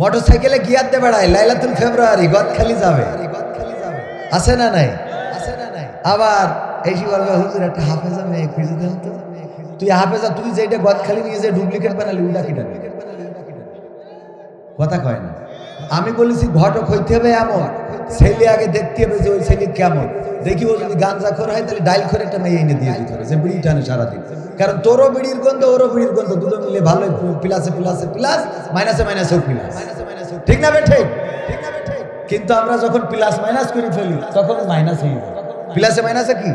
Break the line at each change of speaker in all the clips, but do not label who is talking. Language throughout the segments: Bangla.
মোটর সাইকেলে গিয়ার দিয়ে বেড়ায়, লাইলাতুল ফেব্রুয়ারি গদখালি যাবে। আছে না নাই? আবার এই যে বলবে, হুজুর, একটা হাফেজা মেয়ে খুঁজে দেন তো। তুই হাফেজা, তুই যেটা গদখালি নিয়ে যে ডুপ্লিকেট বানালি, উল্টা কিনা কথা কয় না। আমি বলেছি, ঘটক হইতে হবে এমন। ছেলে আগে দেখতে হবে যে ওই ছেলে কেমন। দেখি ও যদি গাঞ্জা খোর হয়, তাহলে ডাইল করে একটা মেয়ে এনে দিয়ে দিতে হবে, যে বিড়ি টানে সারাদিন। কারণ তোরও বিড়ির গন্ধ, ওরও বিড়ির গন্ধ, দুটো মিলে ভালো প্লাসে প্লাসে প্লাস মাইনাসে মাইনাসেও প্লাস ঠিক না বে ঠিক? কিন্তু আমরা যখন প্লাস মাইনাস করে ফেলি, তখন মাইনাস হয়ে যায়। প্লাসে মাইনাসে কি?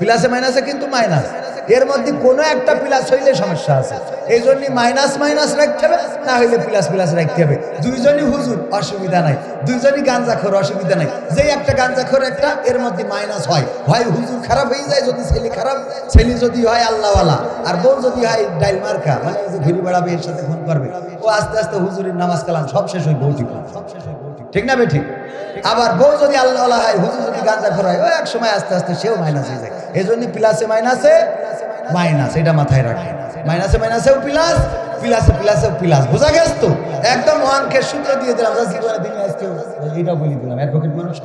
প্লাসে মাইনাসে কিন্তু মাইনাস এর মধ্যে কোনো একটা প্লাস হইলে সমস্যা আছে। এই জন্য মাইনাস মাইনাস রাখতে হবে, না হইলে প্লাস প্লাস রাখতে হবে। দুইজনই হুজুর, অসুবিধা নাই। দুইজনই গাঞ্জাখোর অসুবিধা নাই। যেই একটা গাঞ্জাখোর একটা, এর মধ্যে মাইনাস হয়। হয় হুজুর খারাপ হয়ে যায়, যদি ছেলে খারাপ, ছেলে যদি হয় আল্লাহওয়ালা। আর বোন যদি হয় ডাইল মার্কা মানে ঘুরে বেড়াবে, এর সাথে ফোন করবে। ও আস্তে আস্তে হুজুরের নামাজ কালাম সব শেষ হয়ে বউ সব শেষ হয়ে ঠিক না বে ঠিক আবার বউ যদি আল্লাহ হয়, হুজুর যদি গাঞ্জা খোর হয় ও এক সময় আস্তে আস্তে সেও মাইনাস হয়ে যায়। এই জন্য প্লাসে মাইনাসে মাইনাস এটা মাথায় রাখে মাইনাসে মাইনাসেও প্লাস প্লাসে প্লাসেও প্লাস বোঝা গেছ তো? একদম অঙ্কের সূত্র দিয়ে দিলাম যা এইটা বলে দিলাম অ্যাডভোকেট মানুষ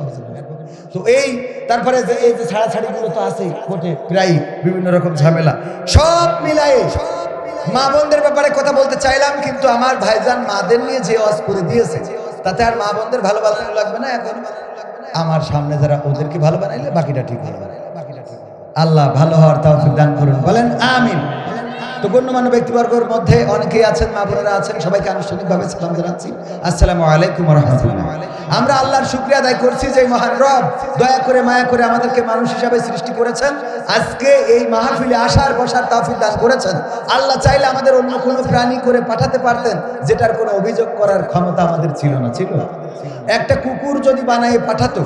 তো এই, তারপরে যে এই যে ছাড়াছাড়িগুলো তো আছে কোর্টে প্রায় বিভিন্ন রকম ঝামেলা। সব মিলাই মা বোনদের ব্যাপারে কথা বলতে চাইলাম, কিন্তু আমার ভাইজান মাদের নিয়ে যে ওয়াজ করে দিয়েছে তাতে আর মা বোনদের ভালো বানানো লাগবে না এখন। আমার সামনে যারা ওদেরকে ভালো বানাইলে বাকিটা ঠিক ভালো বানাইলে বাকিটা ঠিক আল্লাহ ভালো হওয়ার তাও দান করুন। বলেন, আমিন। তো গণ্যমান্য ব্যক্তিবর্গের মধ্যে অনেকেই আছেন, মা বোনেরা আছেন, সবাইকে আনুষ্ঠানিকভাবে সালাম জানাচ্ছি। আসসালামু আলাইকুম রহমতুল্লাহ। আমরা আল্লাহর শুক্রিয়া আদায় করছি যে মহান রব দয়া করে, মায়া করে আমাদেরকে মানুষ হিসাবে সৃষ্টি করেছেন। আজকে এই মাহফিলে আসার বসার তৌফিক দান করেছেন। আল্লাহ চাইলে আমাদের অন্য কোনো প্রাণী করে পাঠাতে পারতেন, যেটার কোনো অভিযোগ করার ক্ষমতা আমাদের ছিল না, ছিল একটা কুকুর যদি বানায়, পাঠাতো,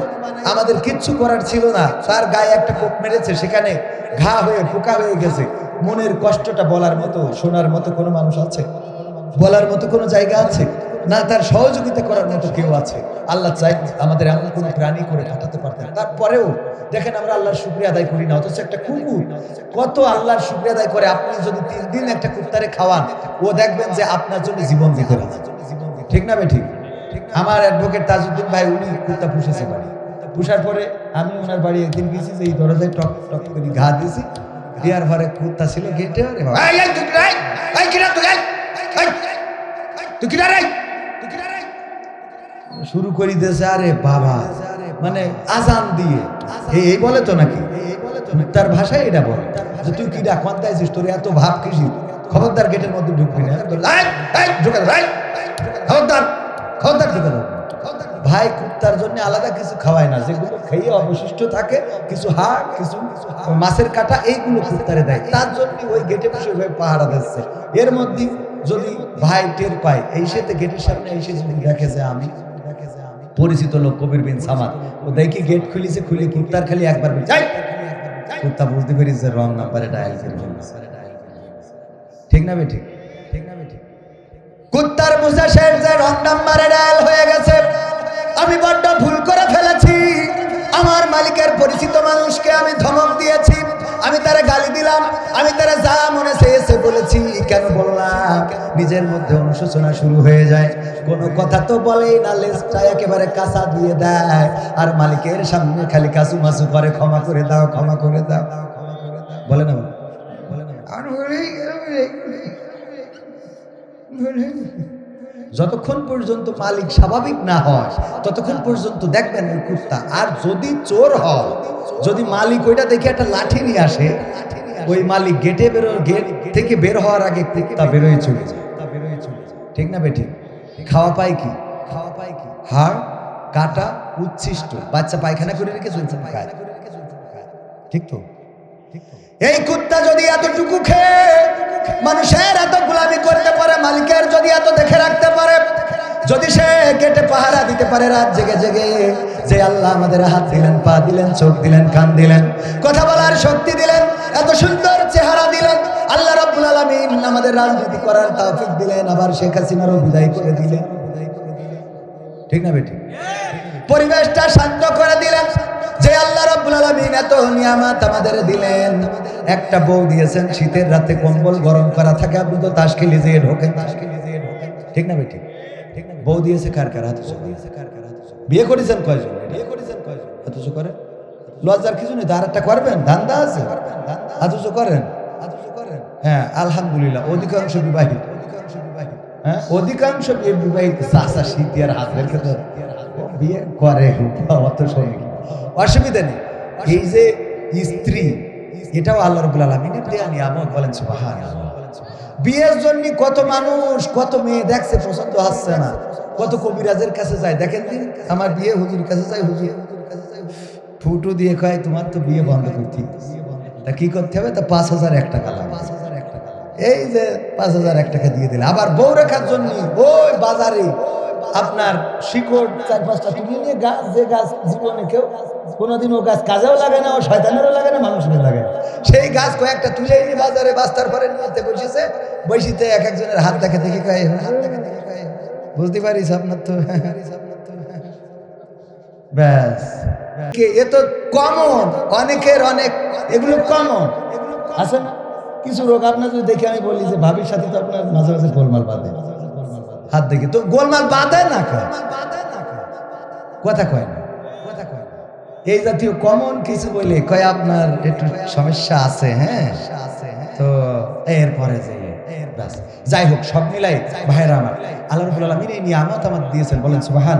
আমাদের কিচ্ছু করার ছিল না। তার গায়ে একটা কোপ মেরেছে, সেখানে ঘা হয়ে, পোকা হয়ে গেছে। মনের কষ্টটা বলার মতো, শোনার মতো কোনো মানুষ আছে? বলার মতো কোনো জায়গা আছে? না, তার সহযোগিতা করার মতো কেউ আছে? আল্লাহ চাই আমাদের এমন কোনো প্রাণী করে কাটাতে পারতেন। তারপরেও দেখেন আমরা আল্লাহর শুক্রিয়া আদায় করি না, অথচ একটা কুকুর কত আল্লাহর শুক্রিয়া আদায় করে, আপনি যদি তিন দিন একটা কুত্তারে খাওয়ান, ও দেখবেন যে আপনার জন্য জীবন দিতে পারে ঠিক না বে ঠিক আমার অ্যাডভোকেট তাজউদ্দিন ভাই, উনি কুত্তা পুষেছে বাড়ি। পুষার পরে আমি ওনার বাড়ি একদিন গেছি, যে এই দরজায় টক টক করে ঘা দিয়েছি। দেওয়ার পরে কুত্তা ছিল গেটে রে? শুরু করি দিয়েছে আরে বাবা মানে আজান দিয়ে। এই বলে তো নাকি? তার ভাষায় এটা বলে। যে তুই কি ডাক মানতে আছিস তোর এত ভাব কিসি খবরদার গেটের মধ্যে ঢুকবি না। খবরদার খবরদার ঢুকে ভাই কুত্তার জন্য আলাদা কিছু খাওয়ায় না। যেগুলো খেয়ে অবশিষ্ট থাকে, কিছু হাড়, কিছু মাছের কাটা, এইগুলো কুত্তারে দেয়। তার জন্য ওই গেটে বসে ওইভাবে পাহারা দিচ্ছে। এর মধ্যে যদি ভাই টের পায়, এই সাথে গেটের সামনে এসে যদি দেখে যে আমি, পরিচিত লোক কবির বিন সামাদ, ও দেখি গেট খুলিছে, খুলে কুত্তার খালি একবার যাই। কুত্তা বুঝতে পেরেছে যে রং নাম্বারে ডায়াল করে ঠিক না বেঠিক? ঠিক না বেঠিক? কুত্তার বুঝা শেষ যে রং নাম্বারে পরিচিত মানুষকে আমি ধমক দিয়েছি, আমি তারা গালি দিলাম, আমি তারা যা মনে চেয়েছে বলেছি, কেন বললাম? নিজের মধ্যে অনুশোচনা শুরু হয়ে যায়। কোনো কথা তো বলেই না, লেজটা একেবারে কাঁচা দিয়ে দেয়। আর মালিকের সামনে খালি কাসু মাসু করে, ক্ষমা করে দাও, ক্ষমা করে দাও। বলে না বলে? না আর। যতক্ষণ পর্যন্ত মালিক স্বাভাবিক না হয়, ততক্ষণ পর্যন্ত দেখবেন ওই কুত্তা। আর যদি চোর হয়, যদি মালিক ওইটা দেখে একটা লাঠি নিয়ে আসে, ওই মালিক গেটে বেরো গেট থেকে বের হওয়ার আগে কুত্তা বেরোয় চলে যায়। ঠিক না বেঠিক? খাওয়া পায় কি? খাওয়া পায় কি হাড়, কাটা উচ্ছিষ্ট। বাচ্চা পায়খানা করে রেখে চলছে ঠিক তো? এই কুত্তা যদি এতটুকু খেয়ে মানুষের এত গোলামি করতে পারে, মালিকের যদি এত দেখে রাখতে পারে, যদি সে কেটে পাহারা দিতে পারে রাত জেগে জেগে, যে আল্লাহ আমাদের হাত দিলেন, পা দিলেন, চোখ দিলেন, কান দিলেন, কথা বলার শক্তি দিলেন, এত সুন্দর চেহারা দিলেন, আল্লাহ রব্বুল আলমিন আমাদের রাজনীতি করার তৌফিক দিলেন, আবার শেখ হাসিনারও বিদায় করে দিলেন। ঠিক না বেটি? পরিবেশটা শান্ত করে দিলেন, যে আল্লাহ আলামিন, এত নিয়ামত আমাদের দিলেন। একটা বউ দিয়েছেন, শীতের রাতে কম্বল গরম করা থাকে, আপনি তো তাস খেলে যেয়ে ঢোকেন। তাস খেলে যেয়ে ঢোকেন ঠিক না বেটি? বউ দিয়েছে কার কার? হাত দিয়েছে কার কার হাত বিয়ে করেছেন কয়জন? বিয়ে করেছেন কয়জন অথচ করে লজ্জার কিছু নেই আর একটা করবেন? ধান্দা আছে? অথচ করেন হ্যাঁ আলহামদুলিল্লাহ, অধিকাংশ বিবাহিত। অধিকাংশ বিবাহিত হ্যাঁ অধিকাংশ বিয়ে বিবাহিত। চাষা শীতি আর ক্ষেত্রে বিয়ে করে, অত শোনে অসুবিধা নেই। এই যে স্ত্রী এটাও আল্লাহ রবুল আলমিনের দেয়া নিয়ামত বলেন বিয়ের জন্য কত মানুষ, কত মেয়ে দেখছে, পছন্দ হচ্ছে না। কত কবিরাজের কাছে যায়, দেখেন আমার বিয়ে হুজুর কাছে যায়, হুজুর। ফুটো দিয়ে কয়, তোমার তো বিয়ে বন্ধ করতে। তা কি করতে হবে? তা পাঁচ হাজার এক টাকা লাগবে। এই যে পাঁচ হাজার এক টাকা দিয়ে দিলে। আবার বউ রেখার জন্য, ওই বাজারে আপনার শিকড় চার পাঁচটা তুলে নিয়ে গাছ যে গাছ জীবনে কেউ কোনোদিন ও গাছ কাজেও লাগে না, ও শয়তানেরও লাগে না, মানুষেরও লাগে সেই গাছ কয়েকটা তুলে এনে বাজারে বাস্তার পরে নিতে বসেছে। বসিতে এক একজনের হাত দেখে দেখে কয়, হাত দেখে দেখে কয়, বুঝতে পারিস আপনার তো। ব্যাস। এ তো কমন অনেকের অনেক, এগুলো কমন আছে না? কিছু রোগ, আপনার যদি দেখে আমি বলি যে ভাবির সাথে তো আপনার মাঝে মাঝে গোলমাল বাঁধে। হাত দেখে। তো গোলমাল বাঁধে না কয়? কথা কয় না। কথা কয় এই জাতীয় কমন কিছু বলে কয়, আপনার একটু সমস্যা আছে হ্যাঁ? তো এরপরে যে যাই হোক, সব মিলাই ভাইরা আমার, আল্লাহ আলমিন এই নিয়ামত আমার দিয়েছেন, বলেন সুবাহান